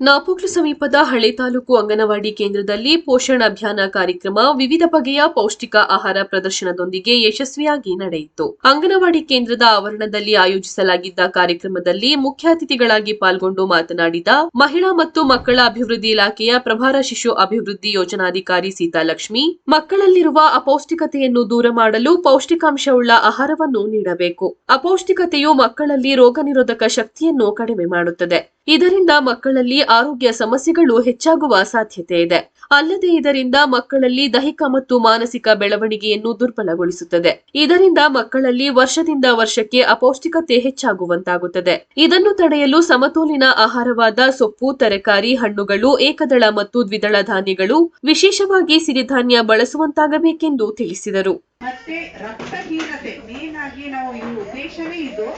ನಾಪೋಕ್ಲು ಸಮೀಪದ ಹಳೆ ತಾಲೂಕು ಅಂಗನವಾಡಿ ಕೇಂದ್ರದಲ್ಲಿ ಪೋಷಣ ಅಭಿಯಾನ ಕಾರ್ಯಕ್ರಮ ವಿವಿಧ ಬಗೆಯ ಪೌಷ್ಟಿಕ ಆಹಾರ ಪ್ರದರ್ಶನದೊಂದಿಗೆ ಯಶಸ್ವಿಯಾಗಿ ನಡೆಯಿತು. ಅಂಗನವಾಡಿ ಕೇಂದ್ರದ ಆವರಣದಲ್ಲಿ ಆಯೋಜಿಸಲಾಗಿದ್ದ ಕಾರ್ಯಕ್ರಮದಲ್ಲಿ ಮುಖ್ಯ ಅತಿಥಿಗಳಾಗಿ ಪಾಲ್ಗೊಂಡು ಮಾತನಾಡಿದ ಮಹಿಳಾ ಮತ್ತು ಮಕ್ಕಳ ಅಭಿವೃದ್ಧಿ ಇಲಾಖೆಯ ಪ್ರಭಾರ ಶಿಶು ಅಭಿವೃದ್ಧಿ ಯೋಜನಾಧಿಕಾರಿ ಸೀತಾಲಕ್ಷ್ಮಿ, ಮಕ್ಕಳಲ್ಲಿರುವ ಅಪೌಷ್ಟಿಕತೆಯನ್ನು ದೂರ ಮಾಡಲು ಪೌಷ್ಟಿಕಾಂಶವುಳ್ಳ ಆಹಾರವನ್ನು ನೀಡಬೇಕು. ಅಪೌಷ್ಟಿಕತೆಯು ಮಕ್ಕಳಲ್ಲಿ ರೋಗ ನಿರೋಧಕ ಶಕ್ತಿಯನ್ನು ಕಡಿಮೆ ಮಾಡುತ್ತದೆ. ಇದರಿಂದ ಮಕ್ಕಳಲ್ಲಿ ಆರೋಗ್ಯ ಸಮಸ್ಯೆಗಳು ಹೆಚ್ಚಾಗುವ ಸಾಧ್ಯತೆ ಇದೆ. ಅಲ್ಲದೆ ಇದರಿಂದ ಮಕ್ಕಳಲ್ಲಿ ದೈಹಿಕ ಮತ್ತು ಮಾನಸಿಕ ಬೆಳವಣಿಗೆಯನ್ನು ದುರ್ಬಲಗೊಳಿಸುತ್ತದೆ. ಇದರಿಂದ ಮಕ್ಕಳಲ್ಲಿ ವರ್ಷದಿಂದ ವರ್ಷಕ್ಕೆ ಅಪೌಷ್ಟಿಕತೆ ಹೆಚ್ಚಾಗುವಂತಾಗುತ್ತದೆ. ಇದನ್ನು ತಡೆಯಲು ಸಮತೋಲಿನ ಆಹಾರವಾದ ಸೊಪ್ಪು, ತರಕಾರಿ, ಹಣ್ಣುಗಳು, ಏಕದಳ ಮತ್ತು ದ್ವಿದಳ ಧಾನ್ಯಗಳು ವಿಶೇಷವಾಗಿ ಸಿರಿಧಾನ್ಯ ಬಳಸುವಂತಾಗಬೇಕೆಂದು ತಿಳಿಸಿದರು. ಮತ್ತೆ ರಕ್ತಹೀನತೆ ಮೇನ್ ಆಗಿ ನಾವು ಈ ಉದ್ದೇಶವೇ ಇದು.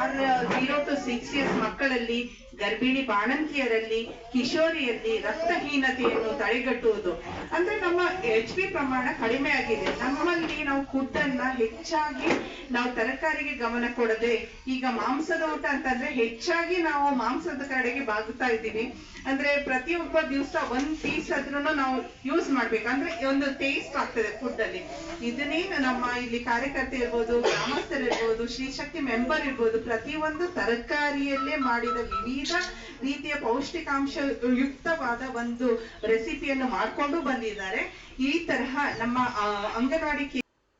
R zero to six years ಮಕ್ಕಳಲ್ಲಿ ಗರ್ಭಿಣಿ ಬಾಣಂತಿಯರಲ್ಲಿ ಕಿಶೋರಿಯಲ್ಲಿ ರಕ್ತಹೀನತೆಯನ್ನು ತಡೆಗಟ್ಟುವುದು. ಅಂದ್ರೆ ನಮ್ಮ ಎಚ್ ಬಿ ಪ್ರಮಾಣ ಕಡಿಮೆ ಆಗಿದೆ. ನಮ್ಮಲ್ಲಿ ನಾವು ಫುಡ್ ಅನ್ನ ಹೆಚ್ಚಾಗಿ ನಾವು ತರಕಾರಿಗೆ ಗಮನ ಕೊಡದೆ, ಈಗ ಮಾಂಸದ ಊಟ ಅಂತಂದ್ರೆ ಹೆಚ್ಚಾಗಿ ನಾವು ಮಾಂಸದ ಕಡೆಗೆ ಬಾಗುತ್ತಾ ಇದ್ದೀವಿ. ಅಂದ್ರೆ ಪ್ರತಿಯೊಬ್ಬ ದಿವಸ ಒಂದ್ ಪೀಸ್ ಆದ್ರೂ ನಾವು ಯೂಸ್ ಮಾಡ್ಬೇಕು. ಅಂದ್ರೆ ಒಂದು ಟೇಸ್ಟ್ ಆಗ್ತದೆ ಫುಡ್ ಅಲ್ಲಿ. ಇದನ್ನೇನು ನಮ್ಮ ಇಲ್ಲಿ ಕಾರ್ಯಕರ್ತೆ ಇರ್ಬೋದು ಗ್ರಾಮಸ್ಥರು ಇರ್ಬೋದು ಶ್ರೀಶಕ್ತಿ ಮೆಂಬರ್ ಇರ್ಬೋದು, ಪ್ರತಿಯೊಂದು ತರಕಾರಿಯಲ್ಲೇ ಮಾಡಿದ ವಿವಿಧ ರೀತಿಯ ಪೌಷ್ಟಿಕಾಂಶ ಯುಕ್ತವಾದ ಒಂದು ರೆಸಿಪಿಯನ್ನು ಮಾಡಿಕೊಂಡು ಬಂದಿದ್ದಾರೆ. ಈ ತರಹ ನಮ್ಮ ಅಂಗನವಾಡಿ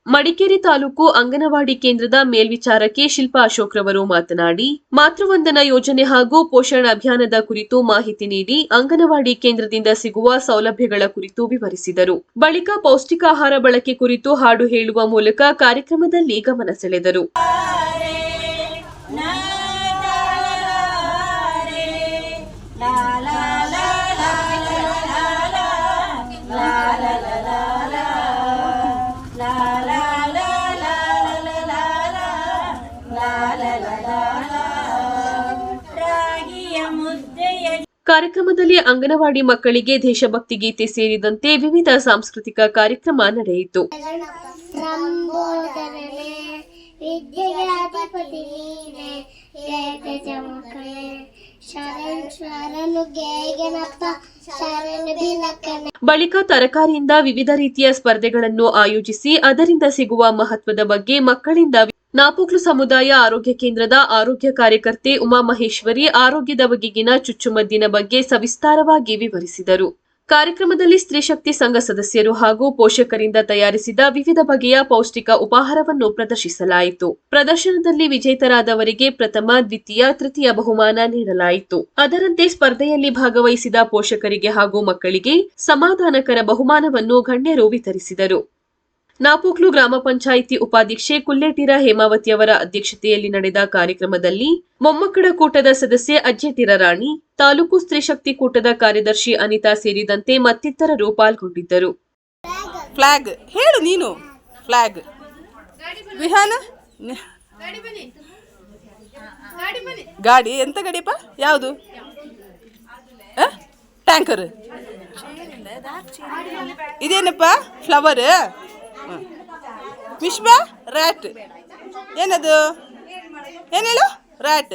ಮಡಿಕೇರಿ ತಾಲೂಕು ಅಂಗನವಾಡಿ ಕೇಂದ್ರದ ಮೇಲ್ವಿಚಾರಕಿ ಶಿಲ್ಪಾ ಅಶೋಕ್ ರವರು ಮಾತನಾಡಿ, ಮಾತೃವಂದನಾ ಯೋಜನೆ ಹಾಗೂ ಪೋಷಣ ಅಭಿಯಾನದ ಕುರಿತು ಮಾಹಿತಿ ನೀಡಿ ಅಂಗನವಾಡಿ ಕೇಂದ್ರದಿಂದ ಸಿಗುವ ಸೌಲಭ್ಯಗಳ ಕುರಿತು ವಿವರಿಸಿದರು. ಬಳಿಕ ಪೌಷ್ಟಿಕಾಹಾರ ಬಳಕೆ ಕುರಿತು ಹಾಡು ಹೇಳುವ ಮೂಲಕ ಕಾರ್ಯಕ್ರಮದಲ್ಲಿ ಗಮನ ಸೆಳೆದರು. ಕಾರ್ಯಕ್ರಮದಲ್ಲಿ ಅಂಗನವಾಡಿ ಮಕ್ಕಳಿಗೆ ದೇಶಭಕ್ತಿ ಗೀತೆ ಸೇರಿದಂತೆ ವಿವಿಧ ಸಾಂಸ್ಕೃತಿಕ ಕಾರ್ಯಕ್ರಮ ನಡೆಯಿತು. ಬಳಿಕ ತರಕಾರಿಯಿಂದ ವಿವಿಧ ರೀತಿಯ ಸ್ಪರ್ಧೆಗಳನ್ನು ಆಯೋಜಿಸಿ ಅದರಿಂದ ಸಿಗುವ ಮಹತ್ವದ ಬಗ್ಗೆ ಮಕ್ಕಳಿಂದ ನಾಪೋಕ್ಲು ಸಮುದಾಯ ಆರೋಗ್ಯ ಕೇಂದ್ರದ ಆರೋಗ್ಯ ಕಾರ್ಯಕರ್ತೆ ಉಮಾ ಮಹೇಶ್ವರಿ ಆರೋಗ್ಯದ ಬಗೆಗಿನ ಚುಚ್ಚುಮದ್ದಿನ ಬಗ್ಗೆ ಸವಿಸ್ತಾರವಾಗಿ ವಿವರಿಸಿದರು. ಕಾರ್ಯಕ್ರಮದಲ್ಲಿ ಸ್ತ್ರೀಶಕ್ತಿ ಸಂಘ ಸದಸ್ಯರು ಹಾಗೂ ಪೋಷಕರಿಂದ ತಯಾರಿಸಿದ ವಿವಿಧ ಬಗೆಯ ಪೌಷ್ಟಿಕ ಉಪಹಾರವನ್ನು ಪ್ರದರ್ಶಿಸಲಾಯಿತು. ಪ್ರದರ್ಶನದಲ್ಲಿ ವಿಜೇತರಾದವರಿಗೆ ಪ್ರಥಮ, ದ್ವಿತೀಯ, ತೃತೀಯ ಬಹುಮಾನ ನೀಡಲಾಯಿತು. ಅದರಂತೆ ಸ್ಪರ್ಧೆಯಲ್ಲಿ ಭಾಗವಹಿಸಿದ ಪೋಷಕರಿಗೆ ಹಾಗೂ ಮಕ್ಕಳಿಗೆ ಸಮಾಧಾನಕರ ಬಹುಮಾನವನ್ನು ಗಣ್ಯರು ವಿತರಿಸಿದರು. ನಾಪೋಕ್ಲು ಗ್ರಾಮ ಪಂಚಾಯಿತಿ ಉಪಾಧ್ಯಕ್ಷೆ ಕುಲ್ಲೇಟಿರ ಹೇಮಾವತಿಯವರ ಅಧ್ಯಕ್ಷತೆಯಲ್ಲಿ ನಡೆದ ಕಾರ್ಯಕ್ರಮದಲ್ಲಿ ಮೊಮ್ಮಕ್ಕಳ ಕೂಟದ ಸದಸ್ಯೆ ಅಜ್ಜೆತಿರ ರಾಣಿ, ತಾಲೂಕು ಸ್ತ್ರೀಶಕ್ತಿ ಕೂಟದ ಕಾರ್ಯದರ್ಶಿ ಅನಿತಾ ಸೇರಿದಂತೆ ಮತ್ತಿತರರು ಪಾಲ್ಗೊಂಡಿದ್ದರು. ಫ್ಲಾಗ್, ಹೇಳು ನೀನು. ಫ್ಲಾಗ್. ವಿಹಾನ? ಗಾಡಿ, ಎಂತ ಗಾಡಿಯಪ್ಪ? ಯಾವುದು? ಟ್ಯಾಂಕರ್. ಇದೇನಪ್ಪ? ಫ್ಲವರ್? ವಿಶ್ವ ರ್ಯಾಟ್. ಏನದು? ಏನು ಹೇಳು? ರ್ಯಾಟ್.